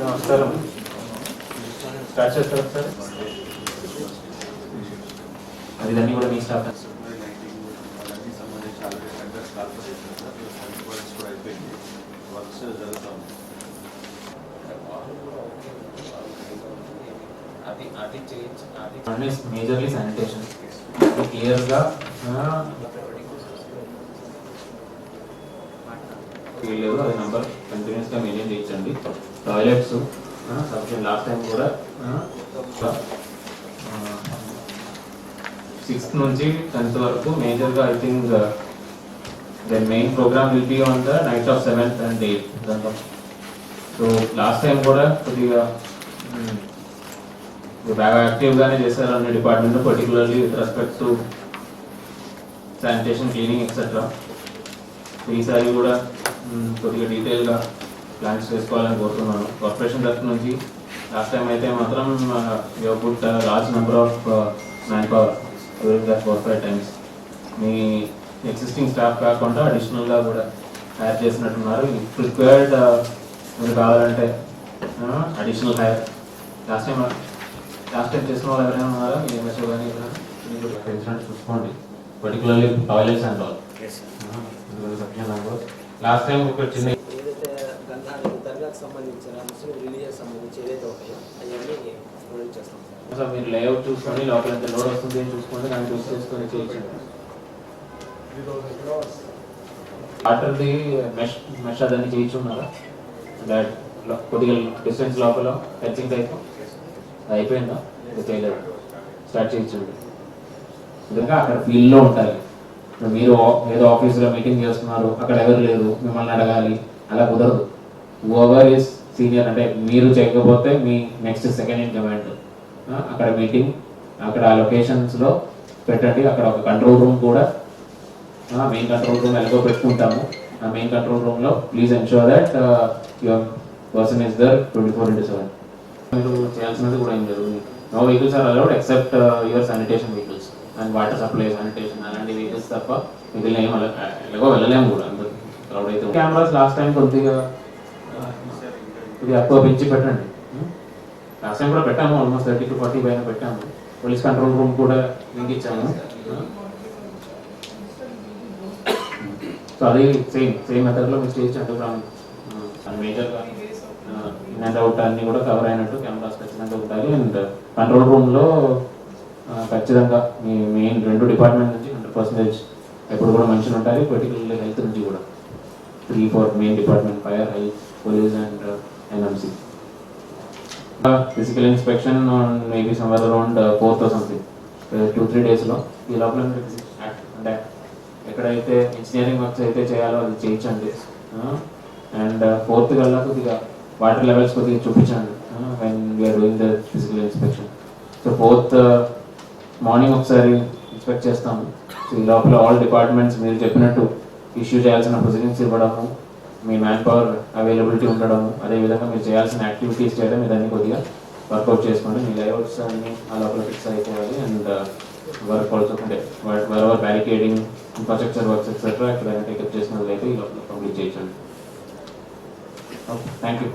నమస్కారం. స్టార్ట్ చేస్తారు సార్ అది ఇదన్నీ కూడా మీ స్టాఫ్. అది అది చేయించి అది మేజర్లీ శానిటేషన్ క్లియర్గా లేదు అది నెంబర్ కంటిన్యూస్గా మెయింటైన్ చేయించండి. టాయిలెట్స్ సబ్జెక్ట్ లాస్ట్ టైం కూడా సిక్స్త్ నుంచి టెన్త్ వరకు మేజర్గా I think then main programme will be on the night of seventh and eighth దాంట్లో. సో లాస్ట్ టైం కూడా కొద్దిగా బాగా యాక్టివ్గానే చేశారు అన్న department particularly with respect to sanitation cleaning etcetera ఈసారి కూడా కొద్దిగా డీటెయిల్గా ప్లాన్స్ చేసుకోవాలని కోరుతున్నాను. కార్పొరేషన్ తరఫు నుంచి లాస్ట్ టైం అయితే మాత్రం your put large number of manpower during the four five times me existing staff కాకుండా అడిషనల్గా కూడా హైర్ చేసినట్టున్నారు. ఇఫ్ రిక్వైర్డ్ uh, మీరు కావాలంటే additional hire last time last time చేసిన వాళ్ళు ఎవరైనా ఉన్నారా? మీ ఎంఎస్ఓ కానీ ఎవరైనా? చూసుకోండి. Particularly toilets and all last time ఒక చిన్న ఏదైతే గంధానికి దర్గాకు సంబంధించిన ముస్లిం రిలీజియస్ సంబంధించి ఏదైతే ఉంటాయో అవన్నీ ప్రొవైడ్ చేస్తాం సార్. సో మీరు లేఅవుట్ చూసుకొని లోపల ఎంత లోడ్ వస్తుంది అని చూసుకొని దాన్ని చూస్ చేసుకొని వాటర్ది మెష్ మెష్ అదన్నీ చేయించున్నారా దట్ కొద్దిగా డిస్టెన్స్ లోపల టచింగ్ టైప్ అయిపోయిందా? చేయలేదు స్టార్ట్ చేయించండి. నిజంగా అక్కడ ఫీల్డ్లో ఇప్పుడు మీరు ఆ- ఏదో ఆఫీస్లో మీటింగ్ చేస్తున్నారు అక్కడ ఎవరు లేరు మిమ్మల్ని అడగాలి అలా కుదరదు. ఓవర్ ఇస్ సీనియర్ అంటే మీరు చేయకపోతే మీ నెక్స్ట్ సెకండ్ ఇన్ కమాండ్ అక్కడ మీటింగ్ అక్కడ ఆ లొకేషన్స్లో పెట్టండి అక్కడ ఒక కంట్రోల్ రూమ్ కూడా మెయిన్ కంట్రోల్ రూమ్ ఎలాగో పెట్టుకుంటాము. ఆ మెయిన్ కంట్రోల్ రూమ్లో please ensure that your person is there twenty four into seven మీరు చేయాల్సినది కూడా ఏం లేదు. No vehicles are allowed except your sanitation vehicles and water supply sanitation అలాంటి వెహికల్స్ తప్ప మిగిలిన ఏం ఎలాగో వెళ్ళలేము కూడా. అందరూ క్రౌడ్ అయితే కెమెరాస్ లాస్ట్ టైం కొద్దిగా ఇది ఎక్కువ పెంచి పెట్టండి. లాస్ట్ టైం కూడా పెట్టాము ఆల్మోస్ట్ థర్టీ టు ఫార్టీ పైన పెట్టాము. పోలీస్ కంట్రోల్ రూమ్ కూడా లింక్ ఇచ్చాము సో అది సేమ్ సేమ్ మెథడ్లో మీరు చేయొచ్చు ఫ్రమ్ మేజర్గా ఇన్ అండ్ అవుట్ అన్ని కూడా కవర్ అయినట్టు కెమెరాస్ ఖచ్చితంగా ఉండాలి. అండ్ కంట్రోల్ రూమ్లో ఖచ్చితంగా మీ మెయిన్ రెండు డిపార్ట్మెంట్ నుంచి హండ్రెడ్ పర్సెంటేజ్ ఎప్పుడు కూడా మనుషులు ఉంటారు పర్టికులర్లీ హెల్త్ నుంచి కూడా. Three four main department fire health police and NMC physical inspection maybe somewhere around fourth something two three డేస్లో ఈ లోపల అంటే ఎక్కడైతే ఇంజనీరింగ్ వర్క్స్ అయితే చేయాలో అది చేయించండి. అండ్ ఫోర్త్ uh, కల్లా కొద్దిగా వాటర్ లెవెల్స్ కొద్దిగా చూపించండి. When we're doing the physical inspection so fourth morning ఒకసారి ఇన్స్పెక్ట్ చేస్తాము ఈ లోపల ఆల్ డిపార్ట్మెంట్స్ మీరు చెప్పినట్టు ఇష్యూ చేయాల్సిన ప్రొసీడింగ్స్ ఇవ్వడము మీ మ్యాన్ పవర్ అవైలబిలిటీ ఉండడము అదేవిధంగా మీరు చేయాల్సిన యాక్టివిటీస్ చేయడం ఇదన్నీ కొద్దిగా వర్కౌట్ చేసుకోండి. మీ లేఅవుట్స్ అన్ని ఆ లోపల ఫిక్స్ అయిపోవాలి. అండ్ వర్క్ ఆల్సో అంటే whatever barricading infrastructure works etcetera ఇక్కడ టేకప్ చేసినట్లయితే ఈ లోపల కంప్లీట్ చేయించండి. Okay thank you